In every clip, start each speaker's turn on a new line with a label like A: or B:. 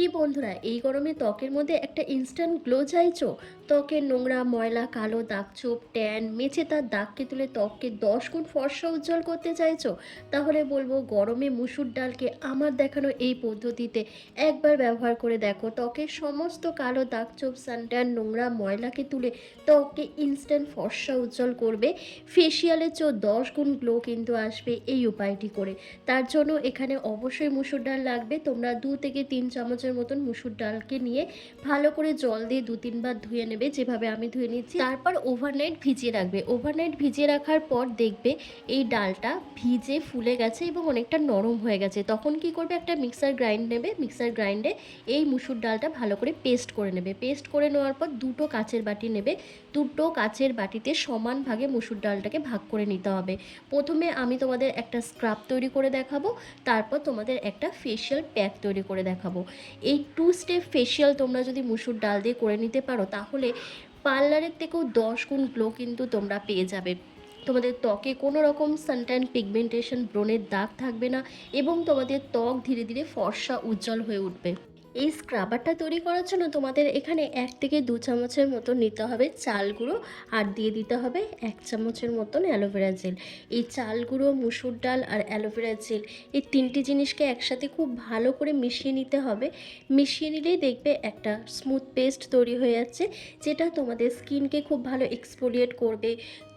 A: কি বন্ধুরা, এই গরমে ত্বকের মধ্যে একটা ইনস্ট্যান্ট গ্লো চাইছো ত্বকের নোংরা, ময়লা, কালো দাগছোপ ট্যান মেচে তার দাগকে তুলে ত্বককে দশ গুণ ফর্সা উজ্জ্বল করতে চাইছো তাহলে বলব গরমে মুসুর ডালকে আমার দেখানো এই পদ্ধতিতে একবার ব্যবহার করে দেখো। ত্বকের সমস্ত কালো দাগছোপ সানট্যান নোংরা, ময়লাকে তুলে ত্বককে ইনস্ট্যান্ট ফর্সা উজ্জ্বল করবে। ফেসিয়ালের চেয়েও দশ গুণ গ্লো কিন্তু আসবে এই উপায়টি করে। তার জন্য এখানে অবশ্যই মুসুর ডাল লাগবে। তোমরা দু থেকে তিন চামচের মতন মুসুর ডালকে নিয়ে ভালো করে জল দিয়ে দু তিনবার ধুয়ে নেবে, যেভাবে আমি ধুয়ে নিচ্ছি তারপর ওভারনাইট ভিজিয়ে রাখবে। ওভারনাইট ভিজিয়ে রাখার পর দেখবে এই ডালটা ভিজে ফুলে গেছে এবং অনেকটা নরম হয়ে গেছে। তখন কি করবে? একটা মিক্সার গ্রাইন্ড নেবে। মিক্সার গ্রাইন্ডে এই মুসুর ডালটা ভালো করে পেস্ট করে নেবে। পেস্ট করে নেওয়ার পর দুটো কাচের বাটি নেবে। দুটো কাচের বাটিতে সমান ভাগে মুসুর ডালটাকে ভাগ করে নিতে হবে। প্রথমে আমি তোমাদের একটা স্ক্রাব তৈরি করে দেখাবো। তারপর তোমাদের একটা ফেশিয়াল প্যাক তৈরি করে দেখাবো। এই টু স্টেপ ফেশিয়াল তোমরা যদি মুসুর ডাল দিয়ে করে নিতে পারো, তাহলে পার্লারের থেকেও দশ গুণ গ্লো কিন্তু তোমরা পেয়ে যাবে। তোমাদের ত্বকে কোনো রকম সানট্যান পিগমেন্টেশন ব্রণের দাগ থাকবে না এবং তোমাদের ত্বক ধীরে ধীরে ফর্সা, উজ্জ্বল হয়ে উঠবে। এই স্ক্রাবারটা তৈরি করার জন্য তোমাদের এখানে এক থেকে দু চামচের মতো নিতে হবে চাল গুঁড়ো আর দিয়ে দিতে হবে এক চামচের মতন অ্যালোভেরা জেল। এই চাল গুঁড়ো, মুসুর ডাল আর অ্যালোভেরা জেল এই তিনটি জিনিসকে একসাথে খুব ভালো করে মিশিয়ে নিতে হবে। মিশিয়ে নিলেই দেখবে একটা স্মুথ পেস্ট তৈরি হয়ে যাচ্ছে, যেটা তোমাদের স্কিনকে খুব ভালো এক্সফোলিয়েট করবে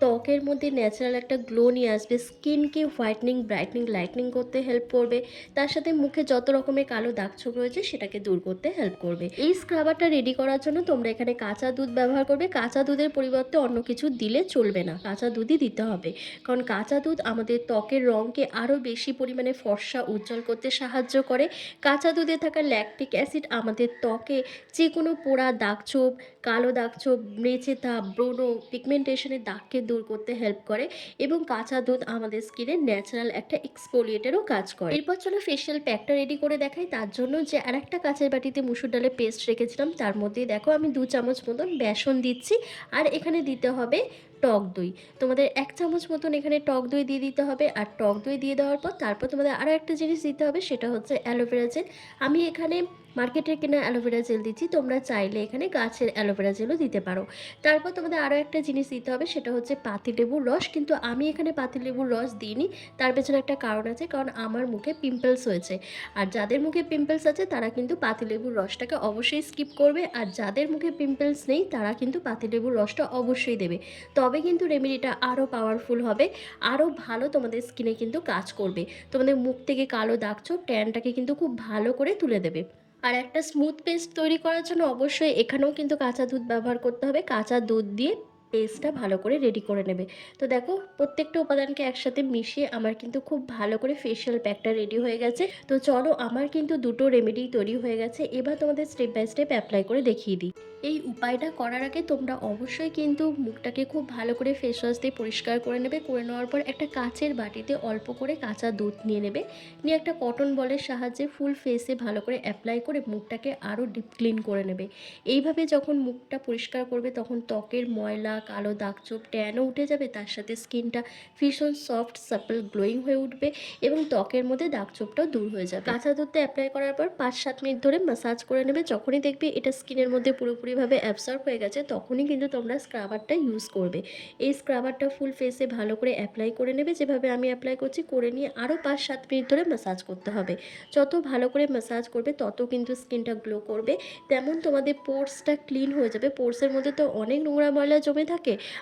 A: ত্বকের মধ্যে ন্যাচারাল একটা গ্লো নিয়ে আসবে স্কিনকে হোয়াইটনিং ব্রাইটনিং লাইটনিং করতে হেল্প করবে, তার সাথে মুখে যত রকমের কালো দাগ দাগছোপ রয়েছে সেটাকে দূর করতে হেল্প করবে। এই স্ক্রাবারটা রেডি করার জন্য তোমরা এখানে কাঁচা দুধ ব্যবহার করবে, কাঁচা দুধের পরিবর্তে অন্য কিছু দিলে চলবে না, কাঁচা দুধই দিতে হবে। কারণ কাঁচা দুধ আমাদের ত্বকের রঙকে আরও বেশি পরিমাণে ফর্সা, উজ্জ্বল করতে সাহায্য করে। কাঁচা দুধে থাকা ল্যাকটিক অ্যাসিড আমাদের ত্বকে যে কোনো পোড়া দাগ দাগছোপ কালো দাগছোপ মেচে তা ব্রণ পিগমেন্টেশনের দাগকে দূর করতে হেল্প করে এবং কাঁচা দুধ আমাদের স্কিনের ন্যাচারাল একটা এক্সপোলিয়েটারও কাজ করে। এরপর চলো ফেশিয়াল প্যাকটা রেডি করে দেখাই। তার জন্য যে আর একটা কাঁচের বাটিতে মুসুর ডালের পেস্ট রেখেছিলাম, তার মধ্যে দেখো আমি দু চামচ মতন বেসন দিচ্ছি। আর এখানে দিতে হবে টক দই। তোমাদের এক চামচ মতন এখানে টক দই দিয়ে দিতে হবে আর টক দই দিয়ে দেওয়ার পর তারপর তোমাদের আরও একটা জিনিস দিতে হবে, সেটা হচ্ছে অ্যালোভেরা জেল। আমি এখানে মার্কেটের কেনা অ্যালোভেরা জেল দিচ্ছি, তোমরা চাইলে এখানে গাছের অ্যালোভেরা জেলও দিতে পারো। তারপর তোমাদের আরও একটা জিনিস দিতে হবে, সেটা হচ্ছে পাতিলেবুর রস, কিন্তু আমি এখানে পাতিলেবুর রস দিইনি, তার পেছনে একটা কারণ আছে, কারণ আমার মুখে পিম্পলস হয়েছে। আর যাদের মুখে পিম্পলস আছে, তারা কিন্তু পাতিলেবুর রসটাকে অবশ্যই স্কিপ করবে, আর যাদের মুখে পিম্পলস নেই, তারা কিন্তু পাতিলেবুর রসটা অবশ্যই দেবে। তবে কিন্তু রেমেডিটা আরও পাওয়ারফুল হবে আরও ভালো তোমাদের স্কিনে কিন্তু কাজ করবে। তোমাদের মুখ থেকে কালো দাগছো ট্যানটাকে কিন্তু খুব ভালো করে তুলে দেবে। আর একটা স্মুথ পেস্ট তৈরি করার জন্য অবশ্যই এখানেও কিন্তু কাঁচা দুধ ব্যবহার করতে হবে। কাঁচা দুধ দিয়ে পেস্টটা ভালো করে রেডি করে নেবে। তো দেখো, প্রত্যেকটা উপাদানকে একসাথে মিশিয়ে আমার কিন্তু খুব ভালো করে ফেশিয়াল প্যাকটা রেডি হয়ে গেছে। তো চলো, আমার কিন্তু দুটো রেমেডি তৈরি হয়ে গেছে। এবার তোমাদের স্টেপ বাই স্টেপ অ্যাপ্লাই করে দেখিয়ে দিই। এই উপায়টা করার আগে তোমরা অবশ্যই কিন্তু মুখটাকে খুব ভালো করে ফেস ওয়াশ দিয়ে পরিষ্কার করে নেবে। করে নেওয়ার পর একটা কাচের বাটিতে অল্প করে কাঁচা দুধ নিয়ে নেবে। নিয়ে একটা কটন বলের সাহায্যে ফুল ফেসে ভালো করে অ্যাপ্লাই করে মুখটাকে আরও ডিপ ক্লিন করে নেবে। এইভাবে যখন মুখটা পরিষ্কার করবে, তখন ত্বকের ময়লা কালো দাগছোপ ট্যানও উঠে যাবে, তার সাথে স্কিনটা ভীষণ সফট সাপল গ্লোয়িং হয়ে উঠবে এবং ত্বকের মধ্যে দাগছোপটাও দূর হয়ে যাবে। কাঁচা দুধটা অ্যাপ্লাই করার পর পাঁচ সাত মিনিট ধরে মাসাজ করে নেবে, যখনই দেখবে এটা স্কিনের মধ্যে পুরোপুরিভাবে অ্যাবসর্ব হয়ে গেছে, তখনই কিন্তু তোমরা স্ক্রাবারটা ইউজ করবে। এই স্ক্রাবারটা ফুল ফেসে ভালো করে অ্যাপ্লাই করে নেবে, যেভাবে আমি অ্যাপ্লাই করছি, করে নিয়ে আরও পাঁচ সাত মিনিট ধরে মাসাজ করতে হবে। যত ভালো করে মাসাজ করবে, তত কিন্তু স্কিনটা গ্লো করবে। তেমন তোমাদের পোর্সটা ক্লিন হয়ে যাবে পোর্সের মধ্যে তো অনেক নোংরা ময়লা জমে থাকে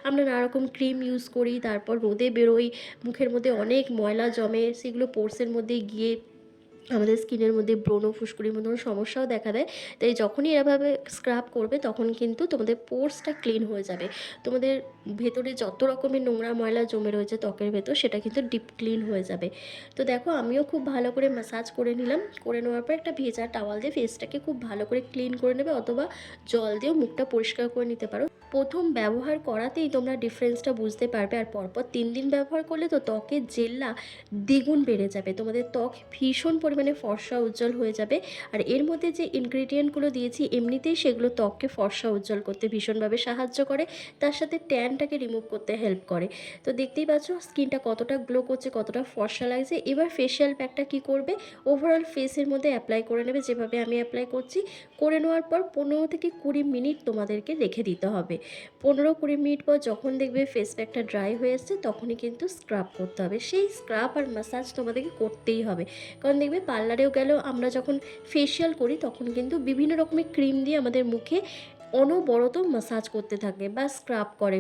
A: আমরা নানারকম ক্রিম ইউজ করি, তারপর রোদে বেরোই, মুখের মধ্যে অনেক ময়লা জমে, সেগুলো পোর্সের মধ্যে গিয়ে আমাদের স্কিনের মধ্যে ব্রণ ফুসকুড়ির মতন সমস্যাও দেখা দেয়। তাই যখনই এভাবে স্ক্রাব করবে, তখন কিন্তু তোমাদের পোর্সটা ক্লিন হয়ে যাবে। তোমাদের ভেতরে যত রকমের নোংরা ময়লা জমে রয়েছে ত্বকের ভেতর, সেটা কিন্তু ডিপ ক্লিন হয়ে যাবে। তো দেখো, আমিও খুব ভালো করে ম্যাসাজ করে নিলাম। করে নেওয়ার পর একটা ভেজা টাওয়াল দিয়ে ফেসটাকে খুব ভালো করে ক্লিন করে নেবে অথবা জল দিয়েও মুখটা পরিষ্কার করে নিতে পারো। প্রথম ব্যবহার করাতেই তোমরা ডিফারেন্সটা বুঝতে পারবে আর পরপর তিন দিন ব্যবহার করলে তো ত্বকের জেল্লা দ্বিগুণ বেড়ে যাবে। তোমাদের ত্বক ভীষণ পরিমাণে ফর্সা উজ্জ্বল হয়ে যাবে। আর এর মধ্যে যে ইনগ্রিডিয়েন্টগুলো দিয়েছি, এমনিতেই সেগুলো ত্বককে ফর্সা উজ্জ্বল করতে ভীষণভাবে সাহায্য করে। তার সাথে ট্যানটাকে রিমুভ করতে হেল্প করে। তো দেখতেই পাচ্ছ স্কিনটা কতটা গ্লো করছে, কতটা ফর্সা লাগছে। এবার ফেশিয়াল প্যাকটা কি করবে? ওভারঅল ফেসের মধ্যে অ্যাপ্লাই করে নেবে, যেভাবে আমি অ্যাপ্লাই করছি। করে নেওয়ার পর পনেরো থেকে কুড়ি মিনিট তোমাদেরকে রেখে দিতে হবে। পনেরো কুড়ি মিনিট পর যখন দেখবে ফেস প্যাকটা ড্রাই হয়ে এসছে, তখনই কিন্তু স্ক্রাব করতে হবে। সেই স্ক্রাব আর মাসাজ তোমাদেরকে করতেই হবে। কারণ দেখবে পার্লারেও গেলেও আমরা যখন ফেশিয়াল করি, তখন কিন্তু বিভিন্ন রকমের ক্রিম দিয়ে আমাদের মুখে অনবরত মাসাজ করতে থাকে বা স্ক্রাব করে।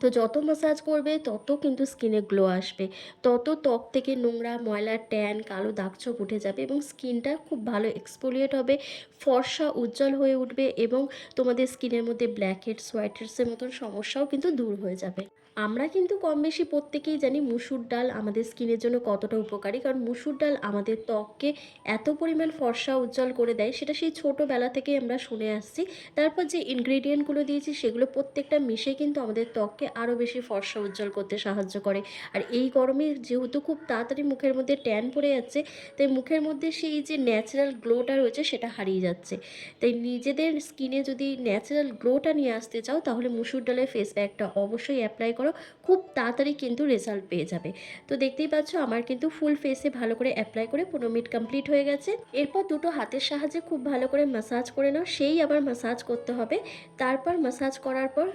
A: তো যত মাসাজ করবে, তত কিন্তু স্কিনে গ্লো আসবে। তত ত্বক থেকে নোংরা, ময়লা ট্যান কালো দাগছোপ উঠে যাবে এবং স্কিনটা খুব ভালো এক্সপোলিয়েট হবে, ফর্সা, উজ্জ্বল হয়ে উঠবে এবং তোমাদের স্কিনের মধ্যে ব্ল্যাক হেডস হোয়াইট হেডসের মতন সমস্যাও কিন্তু দূর হয়ে যাবে। আমরা কিন্তু কম বেশি প্রত্যেকেই জানি মুসুর ডাল আমাদের স্কিনের জন্য কতটা উপকারী। কারণ মুসুর ডাল আমাদের ত্বককে এত পরিমাণ ফর্সা উজ্জ্বল করে দেয়, সেটা সেই ছোটোবেলা থেকেই আমরা শুনে আসছি। তারপর যে ইনগ্রেডিয়েন্টগুলো দিয়েছি, সেগুলো প্রত্যেকটা মিশে কিন্তু আমাদের ত্বককে আরও বেশি ফর্সা উজ্জ্বল করতে সাহায্য করে। আর এই গরমে যেহেতু খুব তাড়াতাড়ি মুখের মধ্যে ট্যান পড়ে যাচ্ছে, তাই মুখের মধ্যে সেই যে ন্যাচারাল গ্লোটা রয়েছে, সেটা হারিয়ে যাচ্ছে। তাই নিজেদের স্কিনে যদি ন্যাচারাল গ্লোটা নিয়ে আসতে চাও, তাহলে মুসুর ডালের ফেস প্যাকটা অবশ্যই অ্যাপ্লাই করো। খুব তাড়াতাড়ি কিন্তু রেজাল্ট পেয়ে যাবে। তো দেখতেই পাচ্ছ আমার কিন্তু ফুল ফেসে ভালো করে অ্যাপ্লাই করে পনেরো মিনিট কমপ্লিট হয়ে গেছে। এরপর দুটো হাতের সাহায্যে খুব ভালো করে মাসাজ করে নাও, সেই আবার মাসাজ করতে হবে। তারপর মাসাজ করার পর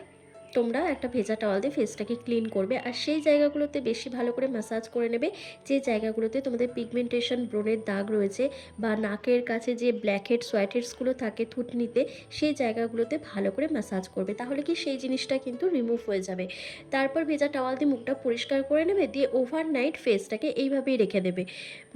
A: তোমরা একটা ভেজা টাওয়াল দিয়ে ফেসটাকে ক্লিন করবে আর সেই জায়গাগুলোতে বেশি ভালো করে ম্যাসাজ করে নেবে। যে জায়গাগুলোতে তোমাদের পিগমেন্টেশন ব্রণের দাগ রয়েছে বা নাকের কাছে যে ব্ল্যাক হেডস হোয়াইট হেডসগুলো থাকে থুতনিতে, সেই জায়গাগুলোতে ভালো করে ম্যাসাজ করবে। তাহলে কি সেই জিনিসটা কিন্তু রিমুভ হয়ে যাবে। তারপর ভেজা টাওয়াল দিয়ে মুখটা পরিষ্কার করে নেবে, দিয়ে ওভারনাইট ফেসটাকে এইভাবেই রেখে দেবে।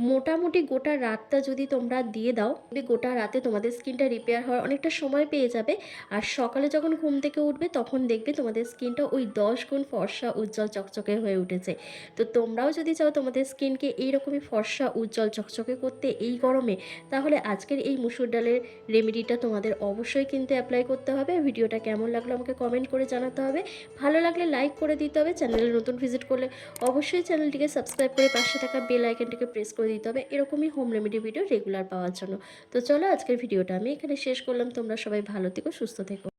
A: মোটামুটি গোটা রাতটা যদি তোমরা দিয়ে দাও গোটা রাতে তোমাদের স্কিনটা রিপেয়ার হওয়ার অনেকটা সময় পেয়ে যাবে, আর সকালে যখন ঘুম থেকে উঠবে, তখন দেখবে তোমাদের স্কিনটা ওই দশ গুণ ফর্সা, উজ্জ্বল, চকচকে হয়ে উঠেছে। তো তোমরাও যদি চাও তোমাদের স্কিনকে এইরকমই ফর্সা, উজ্জ্বল, চকচকে করতে এই গরমে, তাহলে আজকের এই মুসুর ডালের রেমেডিটা তোমাদের অবশ্যই কিন্তু অ্যাপ্লাই করতে হবে। ভিডিওটা কেমন লাগল আমাকে কমেন্ট করে জানাতে হবে। ভালো লাগলে লাইক করে দিতে হবে। চ্যানেলে নতুন ভিজিট করলে অবশ্যই চ্যানেলটিকে সাবস্ক্রাইব করে পাশে থাকা বেল আইকনটিকে প্রেস করে দিতে হবে। এরকমই হোম রেমেডি ভিডিও রেগুলার পাওয়ার জন্য। তো চলো আজকের ভিডিওটা আমি এখানে শেষ করলাম। তোমরা সবাই ভালো থেকো, সুস্থ থেকো।